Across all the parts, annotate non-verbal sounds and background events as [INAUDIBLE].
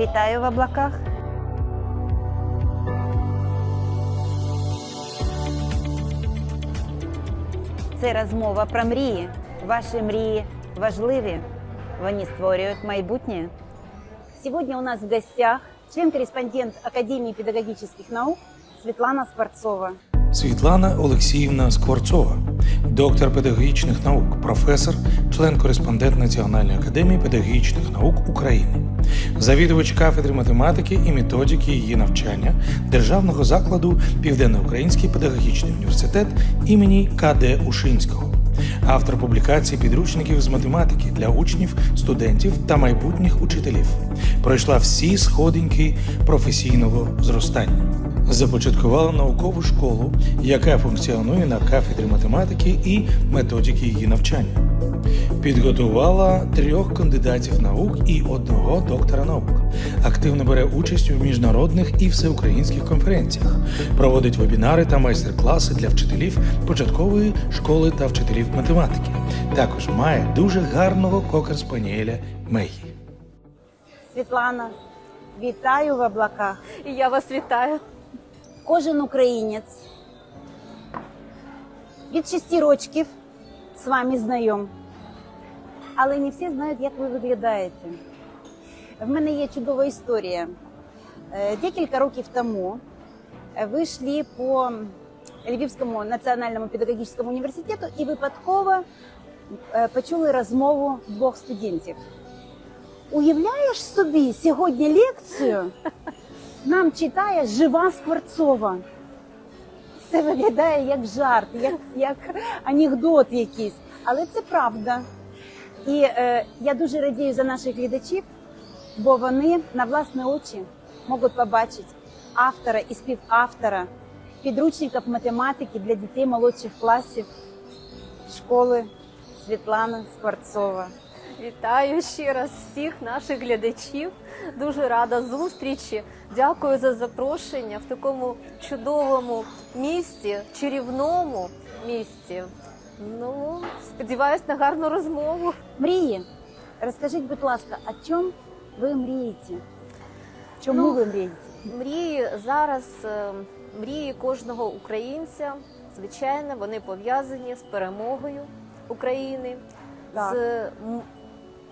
Вітаю в облаках. Це розмова про мрії. Ваші мрії важливі. Вони створюють майбутнє. Сегодня у нас в гостях член-корреспондент Академии педагогических наук Светлана Скворцова. Світлана Олексіївна Скворцова, доктор педагогічних наук, професор, член-кореспондент Національної академії педагогічних наук України, завідувач кафедри математики і методики її навчання Державного закладу Південноукраїнський педагогічний університет імені КД Ушинського, автор публікацій підручників з математики для учнів, студентів та майбутніх учителів. Пройшла всі сходинки професійного зростання започаткувала наукову школу, яка функціонує на кафедрі математики і методики її навчання. Підготувала трьох кандидатів наук і одного доктора наук. Активно бере участь у міжнародних і всеукраїнських конференціях, проводить вебінари та майстер-класи для вчителів початкової школи та вчителів математики. Також має дуже гарного кокер-спаніеля Мегі. Світлана, вітаю в облаках. І я вас вітаю. Кожен українець від шести рочків з вами знайом. Але не всі знають, як ви виглядаєте. В мене є чудова історія. Е, Декілька років тому ви йшли по Львівському національному педагогічному університету і випадково е, почули розмову двох студентів. Уявляєш собі сьогодні лекцію нам читає жива Скворцова. Це виглядає як жарт, як, як анекдот якийсь. Але це правда. І е, я дуже радію за наших глядачів, бо вони на власні очі можуть побачити автора і співавтора підручників математики для дітей молодших класів школи Світлана Скворцова. Вітаю ще раз всіх наших глядачів. Дуже рада зустрічі. Дякую за запрошення в такому чудовому місті, чарівному місті. Ну, сподіваюсь на гарну розмову. Мрії. Розкажіть, будь ласка, о чому ви мрієте? Чому Ну, ви мрієте? Мрії зараз, е, мрії кожного українця, звичайно, вони пов'язані з перемогою України, Так. з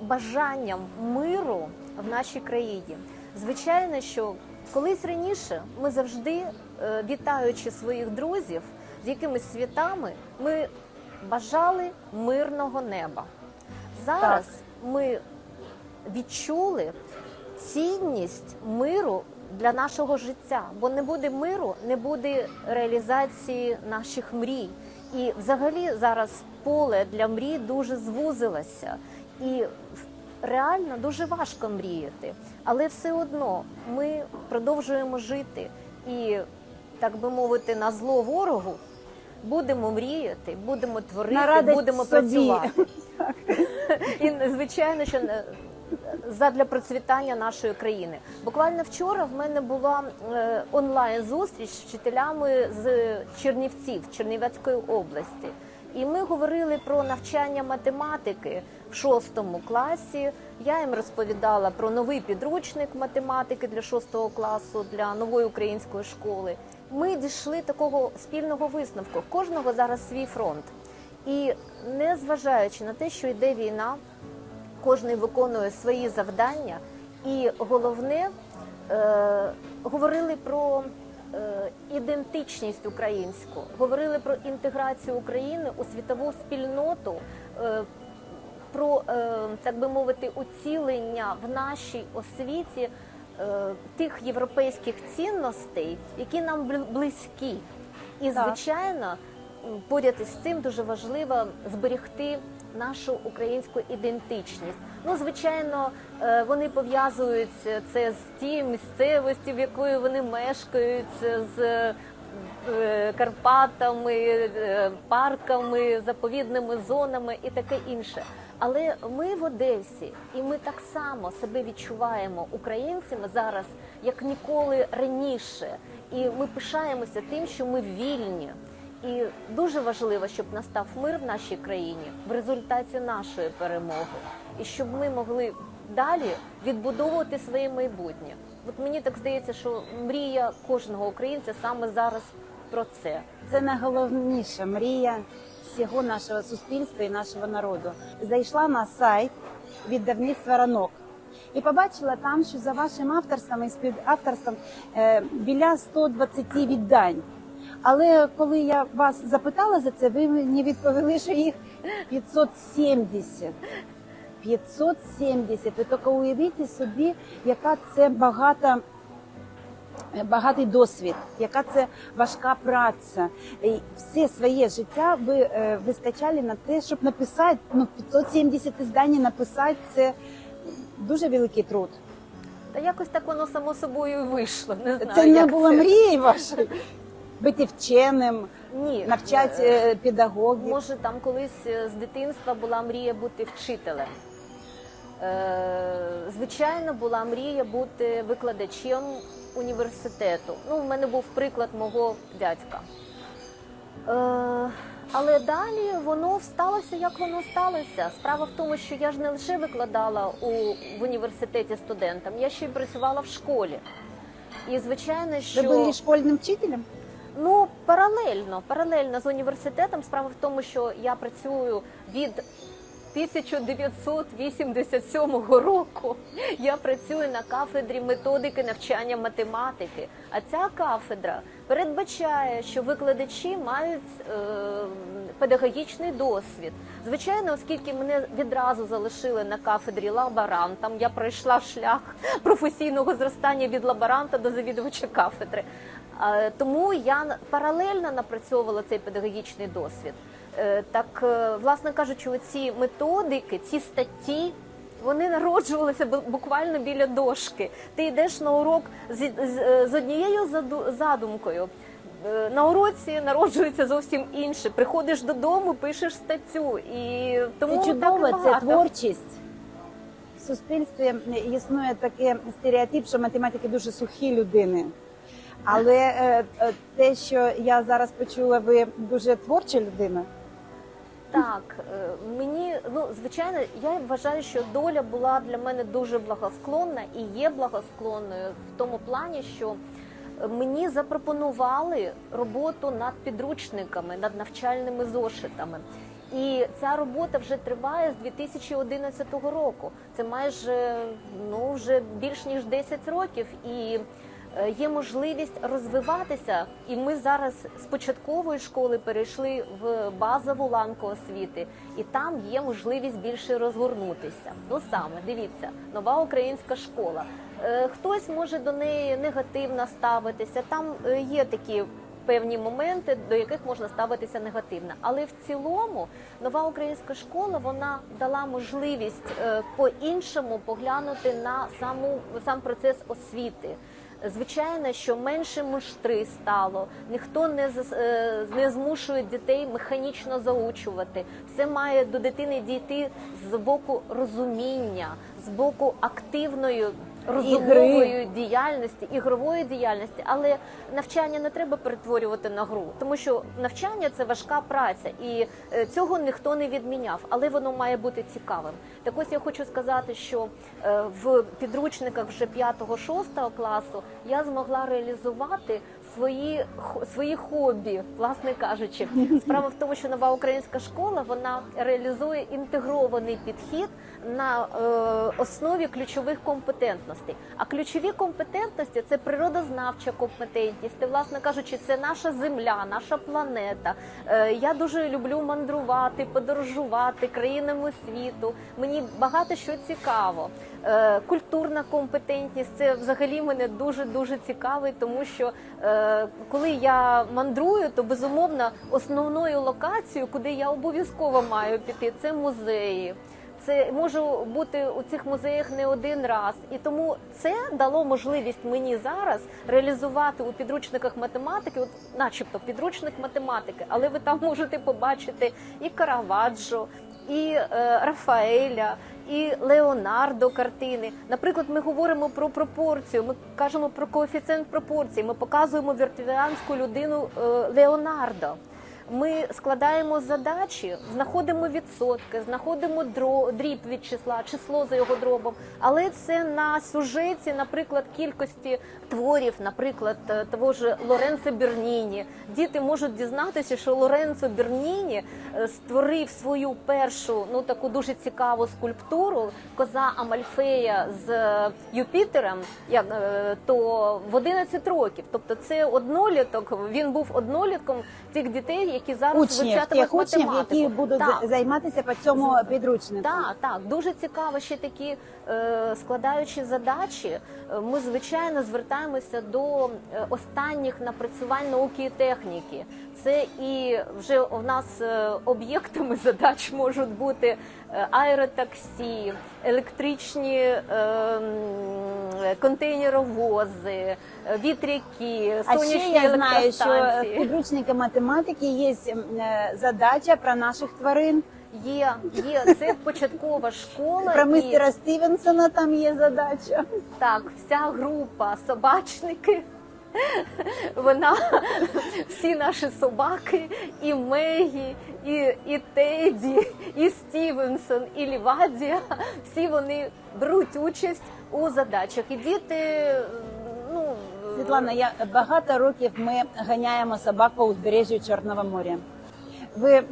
бажанням миру в нашій країні. Звичайно, що колись раніше ми завжди, е, вітаючи своїх друзів з якимись святами, ми бажали мирного неба. Зараз ми відчули цінність миру для нашого життя, бо не буде миру, не буде реалізації наших мрій. І взагалі зараз поле для мрій дуже звузилося. І реально дуже важко мріяти. Але все одно ми продовжуємо жити і, так би мовити, на зло ворогу будемо мріяти, будемо творити, будемо собі. працювати. І звичайно, що е, задля процвітання нашої країни. Буквально вчора в мене була е, онлайн зустріч з вчителями з Чернівців Чернівецької області. І ми говорили про навчання математики в шостому класі. Я їм розповідала про новий підручник математики для шостого класу для нової української школи. Ми дійшли такого спільного висновку. Кожного зараз свій фронт. І не зважаючи на те, що йде війна, кожен виконує свої завдання, і головне е, говорили про ідентичність українську, говорили про інтеграцію України у світову спільноту. Е, про е, так би мовити уцілення в нашій освіті е, тих європейських цінностей, які нам близькі, і звичайно, поряд із цим дуже важливо зберегти нашу українську ідентичність. Ну, звичайно, е, вони пов'язують це з тією місцевістю, в якої вони мешкають, з е, Карпатами, е, парками, заповідними зонами і таке інше. Але ми в Одесі, і ми так само себе відчуваємо українцями зараз, як ніколи раніше. І ми пишаємося тим, що ми вільні. І дуже важливо, щоб настав мир в нашій країні в результаті нашої перемоги, і щоб ми могли далі відбудовувати своє майбутнє. От мені так здається, що мрія кожного українця саме зараз про це. Це найголовніша мрія всього нашого суспільства і нашого народу. Зайшла на сайт віддавництва ранок і побачила там, що за вашим авторством і співавторством е, біля 120 віддань. Але коли я вас запитала за це, ви мені відповіли, що їх 570. 570. Ви тільки уявіть собі, яка це багата багатий досвід, яка це важка праця. І все своє життя ви е, вистачали на те, щоб написати ну 570 іздані написати це дуже великий труд. Та якось так воно само собою і вийшло. Не знаю, Це не як було це. мрією вашою бути вченим, Ні, навчати Е, е, педагогів. Може, там колись е, з дитинства була мрія бути вчителем. Е, Звичайно, була мрія бути викладачем університету. Ну, в мене був приклад мого дядька. Е, Але далі воно сталося, як воно сталося. Справа в тому, що я ж не лише викладала у, в університеті студентам, я ще й працювала в школі. І звичайно, що Ви були школьним вчителем? Ну, паралельно, паралельно з університетом. Справа в тому, що я працюю від 1987 року. Я працюю на кафедрі методики навчання математики. А ця кафедра передбачає, що викладачі мають е, педагогічний досвід. Звичайно, оскільки мене відразу залишили на кафедрі лаборантом, я пройшла шлях професійного зростання від лаборанта до завідувача кафедри. Тому я паралельно напрацьовувала цей педагогічний досвід. Е, Так, е, власне кажучи, ці методики, ці статті. Вони народжувалися буквально біля дошки. Ти йдеш на урок з, з, е, з однією задумкою. На уроці народжується зовсім інше. Приходиш додому, пишеш статтю, і тому Це чудово, і це творчість. В суспільстві існує такий стереотип, що математики дуже сухі людини. Але е, е, те, що я зараз почула, ви дуже творча людина. Так, е, мені ну звичайно, я вважаю, що доля була для мене дуже благосклонна і є благосклонною в тому плані, що мені запропонували роботу над підручниками, над навчальними зошитами. І ця робота вже триває з 2011 року. Це майже ну вже більш ніж 10 років і. Е, Є можливість розвиватися, і ми зараз з початкової школи перейшли в базову ланку освіти, і там є можливість більше розгорнутися. Ну саме дивіться, нова українська школа. Е, Хтось може до неї негативно ставитися. Там е, є такі певні моменти, до яких можна ставитися негативно. Але в цілому нова українська школа вона дала можливість по-іншому поглянути на саму сам процес освіти. Звичайно, що менше муштри стало, ніхто не е, не змушує дітей механічно заучувати. Все має до дитини дійти з боку розуміння, з боку активної розумової діяльності, ігрової діяльності, але навчання не треба перетворювати на гру, тому що навчання це важка праця, і е, цього ніхто не відміняв, але воно має бути цікавим. Так ось я хочу сказати, що е, в підручниках вже 5-6 класу я змогла реалізувати свої свої хобі, власне кажучи. Справа в тому, що нова українська школа вона реалізує інтегрований підхід на е, основі ключових компетентностей. А ключові компетентності це природознавча компетентність. Це, власне кажучи, це наша земля, наша планета. Е, я дуже люблю мандрувати, подорожувати країнами світу. Мені багато що цікаво. Е, культурна компетентність це взагалі мене дуже дуже цікавить, тому що е, коли я мандрую, то безумовно основною локацією, куди я обов'язково маю піти, це музеї. Це можу бути у цих музеях не один раз, і тому це дало можливість мені зараз реалізувати у підручниках математики, от, начебто підручник математики, але ви там [LAUGHS] можете побачити і Караваджо, і е, Рафаеля, і Леонардо картини. Наприклад, ми говоримо про пропорцію. Ми кажемо про коефіцієнт пропорції. Ми показуємо віртуанську людину е, Леонардо. Ми складаємо задачі, знаходимо відсотки, знаходимо дріб від числа, число за його дробом. Але це на сюжеті, наприклад, кількості творів, наприклад, е, того ж Лоренцо Берніні. Діти можуть дізнатися, що Лоренцо Берніні е, створив свою першу ну таку дуже цікаву скульптуру коза Амальфея з е, Юпітером, як то в 11 років. Тобто це одноліток. Він був однолітком тих дітей, які зараз Учнів, вивчатимуть учнів, математику. які будуть Так. займатися по цьому підручнику. Так, так, дуже цікаво ще такі складаючі задачі. Ми звичайно звертаємося до е, останніх напрацювань науки і техніки. Це і вже у нас е, об'єктами задач можуть бути е, аеротаксі, електричні контейнеровози, вітряки, А сонячні ще я знаю, що в електростанції. підручнику математики є задача про наших тварин. Є, є це початкова школа. Про і- Стівенсона там є задача. Так, вся група собачники. Вона всі наші собаки, і Мегі, і, і Теді, і Стівенсон, і Лівадія. Всі вони беруть участь у задачах. І діти, ну Світлана, я багато років ми ганяємо собак по узбережжю Чорного моря. Ви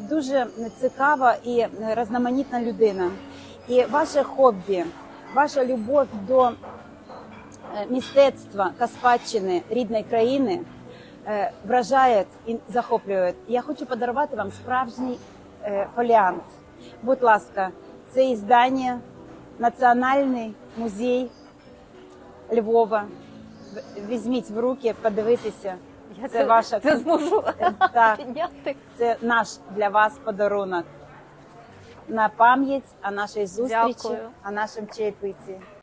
дуже цікава і різноманітна людина. І ваше хобі, ваша любов до е, мистецтва Каспадщини, рідної країни е, вражає і захоплює. Я хочу подарувати вам справжній е, фоліант. Будь ласка, це іздання Національний музей Львова. Візьміть в руки, подивитися. Я Це ваша це зможу [LAUGHS] Так. підняти. Це наш для вас подарунок на пам'ять о нашій зустрічі, Дякую. о нашому чаєпиті.